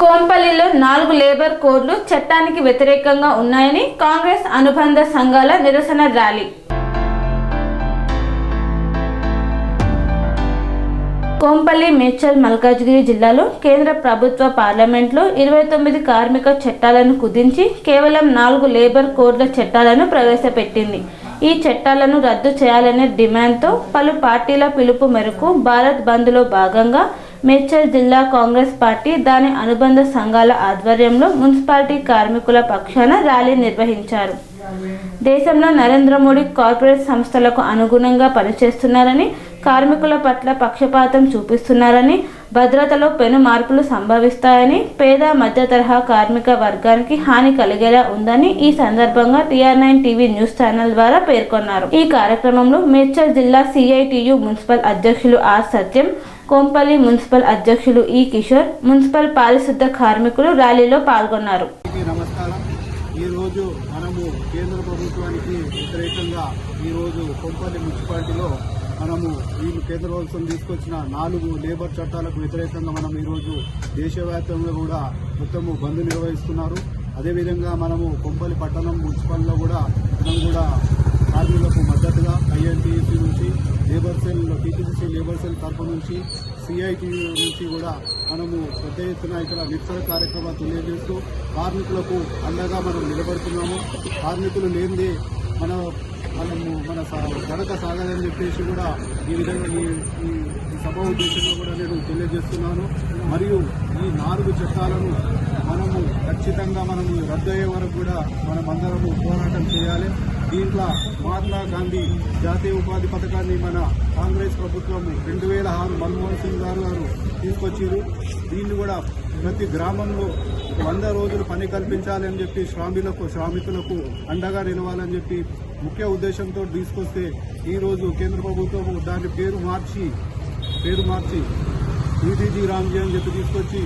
కోంపల్లిలో నాలుగు లేబర్ కోడ్లు చట్టానికి వ్యతిరేకంగా ఉన్నాయని కాంగ్రెస్ అనుబంధ సంఘాల నిరసన ర్యాలీ. కోంపల్లి మేడ్చల్ మల్కాజ్గిరి జిల్లాలో కేంద్ర ప్రభుత్వ పార్లమెంట్లో ఇరవై తొమ్మిది కార్మిక చట్టాలను కుదించి కేవలం నాలుగు లేబర్ కోడ్ల చట్టాలను ప్రవేశపెట్టింది. ఈ చట్టాలను రద్దు చేయాలనే డిమాండ్తో పలు పార్టీల పిలుపు మేరకు భారత్ బంద్లో భాగంగా మేడ్చల్ జిల్లా కాంగ్రెస్ పార్టీ దాని అనుబంధ సంఘాల ఆధ్వర్యంలో మున్సిపాలిటీ కార్మికుల పక్షాన ర్యాలీ నిర్వహించారు. దేశంలో నరేంద్ర మోడీ కార్పొరేట్ సంస్థలకు అనుగుణంగా పనిచేస్తున్నారని కార్మికుల పట్ల పక్షపాతం చూపిస్తున్నారని భద్రతలో పెను మార్పులు సంభవిస్తాయని పేద మధ్య తరహా కార్మిక వర్గానికి హాని కలిగేలా ఉందని ఈ సందర్భంగా TR nine TV news channel ద్వారా పేర్కొన్నారు. ఈ కార్యక్రమంలో మేడ్చల్ జిల్లా సిఐటియు మున్సిపల్ అధ్యక్షులు ఆర్ సత్యం కోంపల్లి మున్సిపల్ అధ్యక్షులు ఈ కిషోర్ మున్సిపల్ పారిశుద్ధ కార్మికులు ర్యాలీలో పాల్గొన్నారు. నమస్కారం. ఈరోజు మనము కేంద్ర ప్రభుత్వానికి వ్యతిరేకంగా ఈరోజు కొంపల్లి మున్సిపాలిటీలో మనము వీళ్ళు కేంద్ర ప్రభుత్వం తీసుకొచ్చిన నాలుగు లేబర్ చట్టాలకు వ్యతిరేకంగా మనం ఈరోజు దేశవ్యాప్తంగా కూడా మొత్తము బంద్ నిర్వహిస్తున్నారు. అదేవిధంగా మనము కొంపల్లి పట్టణం మున్సిపల్లో కూడా మనం కూడా కార్మికులకు మద్దతుగా ఐఎన్టీసీ నుంచి లేబర్ సెల్ లేబర్ సెల్ తరఫు నుంచి సిఐటి నుంచి కూడా మనము పెద్ద ఎత్తున ఇక్కడ నిరసన కార్యక్రమాలు తెలియజేస్తూ కార్మికులకు అండగా మనం నిలబడుతున్నాము. కార్మికులు లేనిదే మన మనము మన గడక సాగాలని చెప్పేసి కూడా ఈ విధంగా ఈ ఈ సభ ఉద్దేశంగా కూడా నేను తెలియజేస్తున్నాను. మరియు ఈ నాలుగు చట్టాలను మనము ఖచ్చితంగా మనము రద్దు అయ్యే వరకు కూడా మనం అందరము పోరాటం చేయాలి. దీంట్లో మహాత్మా గాంధీ జాతీయ ఉపాధి పథకాన్ని మన కాంగ్రెస్ ప్రభుత్వం రెండు వేల ఆరు మన్మోహన్ సింగ్ గారు గారు తీసుకొచ్చారు దీన్ని కూడా ప్రతి గ్రామంలో వంద రోజులు పని కల్పించాలని చెప్పి శ్రామికులకు శ్రామికులకు అండగా నిలవాలని చెప్పి ముఖ్య ఉద్దేశంతో తీసుకొస్తే ఈరోజు కేంద్ర ప్రభుత్వం దాని పేరు మార్చి పేరు మార్చి ఈటీజీ రామ్జీ అని చెప్పి తీసుకొచ్చి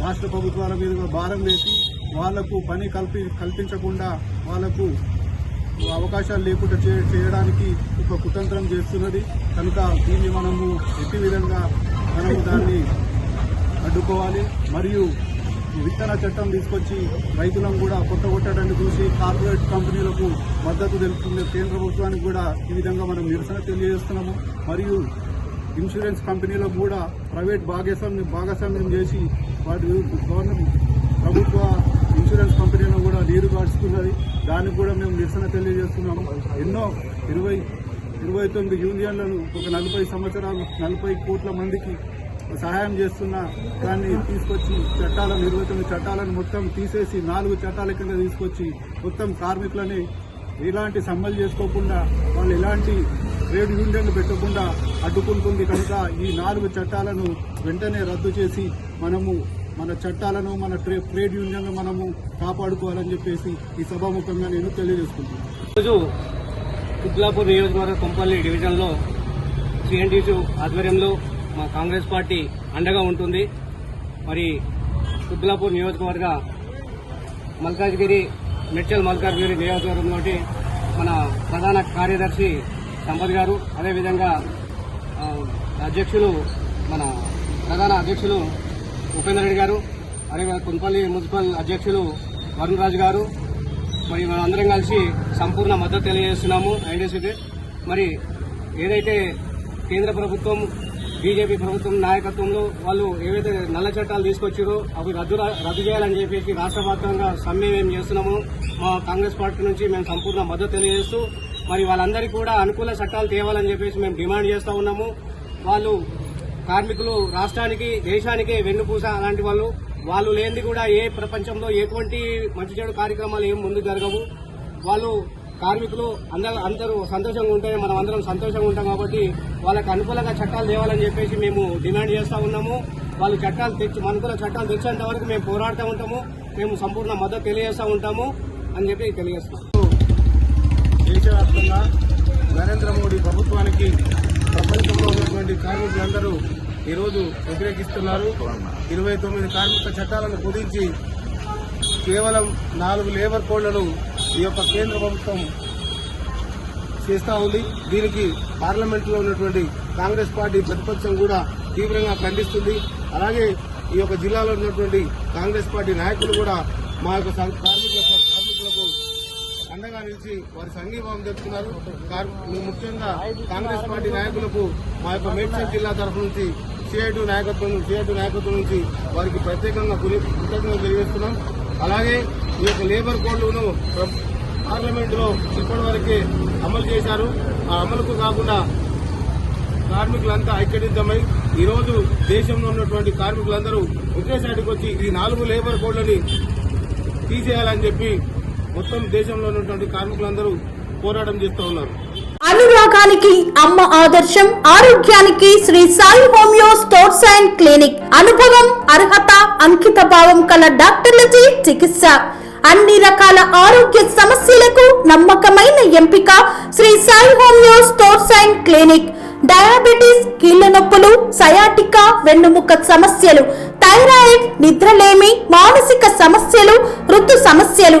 రాష్ట్ర ప్రభుత్వాల మీద భారం వేసి వాళ్ళకు పని కల్పి కల్పించకుండా వాళ్ళకు అవకాశాలు లేకుండా చే- చేయడానికి ఒక కుతంత్రం చేస్తున్నది. కనుక దీన్ని మనము ఎట్టి విధంగా మనము దాన్ని అడ్డుకోవాలి. మరియు విత్తన చట్టం తీసుకొచ్చి రైతులను కూడా కొట్టగొట్టడాన్ని చూసి కార్పొరేట్ కంపెనీలకు మద్దతు తెలుపుతుంది కేంద్ర ప్రభుత్వానికి కూడా ఈ విధంగా మనం నిరసన తెలియజేస్తున్నాము. మరియు ఇన్సూరెన్స్ కంపెనీలకు కూడా ప్రైవేట్ భాగస్వామ్యం భాగస్వామ్యం చేసి వాటి గవర్నమెంట్ ప్రభుత్వ ఇన్సూరెన్స్ కంపెనీలను కూడా నీరు గాడుచుకున్నది దానికి కూడా మేము నిరసన తెలియజేస్తున్నాము. ఎన్నో ఇరవై ఇరవై తొమ్మిది యూనియన్లను ఒక నలభై సంవత్సరాలు నలభై కోట్ల మందికి సహాయం చేస్తున్న దాన్ని తీసుకొచ్చి చట్టాలను ఇరవై తొమ్మిది చట్టాలను మొత్తం తీసేసి నాలుగు చట్టాల కింద తీసుకొచ్చి మొత్తం కార్మికులని ఎలాంటి సమ్మలు చేసుకోకుండా వాళ్ళు ఎలాంటి ట్రేడ్ యూనియన్లు పెట్టకుండా అడ్డుకుంటుంది కనుక ఈ నాలుగు చట్టాలను వెంటనే రద్దు చేసి మనము మన చట్టాలను మన ట్రే- ట్రేడ్ యూనియన్లు మనము కాపాడుకోవాలని చెప్పేసి ఈ సభాముఖంగా నేను తెలియజేసుకుంటున్నాను. ఈరోజు కుద్లాపూర్ నియోజకవర్గ కొంపల్లి డివిజన్లో సిఎన్టీసీ ఆధ్వర్యంలో మా కాంగ్రెస్ పార్టీ అండగా ఉంటుంది. మరి కుత్లాపూర్ నియోజకవర్గ మల్కాజ్గిరి మెడ్చల్ మల్కాజ్గిరి నియోజకవర్గంలో మన ప్రధాన కార్యదర్శి సంపత్ గారు అదేవిధంగా అధ్యక్షులు మన ప్రధాన అధ్యక్షులు ఉపేందర్ రెడ్డి గారు అదేవిధంగా కుంపల్లి మున్సిపల్ అధ్యక్షులు వరుణ్ రాజు గారు మరి మనం అందరం కలిసి సంపూర్ణ మద్దతు తెలియజేస్తున్నాము. ఐడీసీకి మరి ఏదైతే కేంద్ర ప్రభుత్వం బీజేపీ ప్రభుత్వం నాయకత్వంలో వాళ్ళు ఏవైతే నల్ల చట్టాలు తీసుకొచ్చారో అవి రద్దు రద్దు చేయాలని చెప్పేసి రాష్ట్ర వ్యాప్తంగా సమ్మె మేము చేస్తున్నాము. మా కాంగ్రెస్ పార్టీ నుంచి మేము సంపూర్ణ మద్దతు తెలియజేస్తూ మరి వాళ్ళందరికీ కూడా అనుకూల చట్టాలు తేవాలని చెప్పేసి మేము డిమాండ్ చేస్తూ ఉన్నాము. వాళ్ళు కార్మికులు రాష్ట్రానికి దేశానికి వెన్నుపూస అలాంటి వాళ్ళు. వాళ్ళు లేనిది కూడా ఏ ప్రపంచంలో ఎటువంటి మంచి చెడు కార్యక్రమాలు ఏం ముందు జరగవు. వాళ్ళు కార్మికులు అందరూ అందరూ సంతోషంగా ఉంటే మనం అందరం సంతోషంగా ఉంటాం కాబట్టి వాళ్ళకి అనుకూలంగా చట్టాలు తేవాలని చెప్పేసి మేము డిమాండ్ చేస్తూ ఉన్నాము. వాళ్ళు చట్టాలు తెచ్చి మనకుల చట్టాలు తెచ్చేంత వరకు మేము పోరాడుతూ ఉంటాము. మేము సంపూర్ణ మద్దతు తెలియజేస్తూ ఉంటాము అని చెప్పి తెలియజేస్తాం దేశవ్యాప్తంగా నరేంద్ర మోడీ ప్రభుత్వానికి ప్రపంచంలో ఉన్నటువంటి కార్మికులందరూ ఈరోజు వ్యతిరేకిస్తున్నారు. ఇరవై తొమ్మిది కార్మిక చట్టాలను కుదించి కేవలం నాలుగు లేబర్ కోడ్లను ఈ యొక్క కేంద్ర ప్రభుత్వం చేస్తూ ఉంది. దీనికి పార్లమెంట్లో ఉన్నటువంటి కాంగ్రెస్ పార్టీ ప్రతిపక్షం కూడా తీవ్రంగా ఖండిస్తుంది. అలాగే ఈ యొక్క జిల్లాలో ఉన్నటువంటి కాంగ్రెస్ పార్టీ నాయకులు కూడా మా యొక్క కార్మికుల కార్మికులకు అండగా నిలిచి వారి సంఘీభావం తెలుపుతున్నారు. కార్- ముఖ్యంగా కాంగ్రెస్ పార్టీ నాయకులకు మా యొక్క మేడ్చల్ జిల్లా తరఫు నుంచి సిఐటి నాయకత్వం సిఐటి నాయకత్వం నుంచి వారికి ప్రత్యేకంగా కృతజ్ఞతలు తెలియజేస్తున్నాం. అలాగే ఈ యొక్క లేబర్ కోడ్లను పార్లమెంట్లో ఇప్పటివరకే అమలు చేశారు. ఆ అమలుకు కాకుండా కార్మికులంతా ఐక్యటిద్దమై ఈ రోజు దేశంలో ఉన్నటువంటి కార్మికులందరూ ఒకేసారికి వచ్చి ఈ నాలుగు లేబర్ కోడ్లని తీసేయాలని చెప్పి మొత్తం దేశంలో ఉన్నటువంటి కార్మికులందరూ పోరాటం చేస్తూ ఉన్నారు. అనురాగానికి అమ్మ ఆదర్శం ఆరోగ్యానికి Shri Sai homeo stores and clinic. అనుభవం అర్హత అంకిత భావం కల డాక్టర్లచే చికిత్స. అన్ని రకాల ఆరోగ్య సమస్యలకు నమ్మకమైన ఎంపిక Shri Sai homeo stores and clinic. Diabetes కీళ్ళ నొప్పులు సయాటికా వెన్నుముక సమస్యలు థైరాయిడ్ నిద్రలేమి మానసిక సమస్యలు ఋతు సమస్యలు.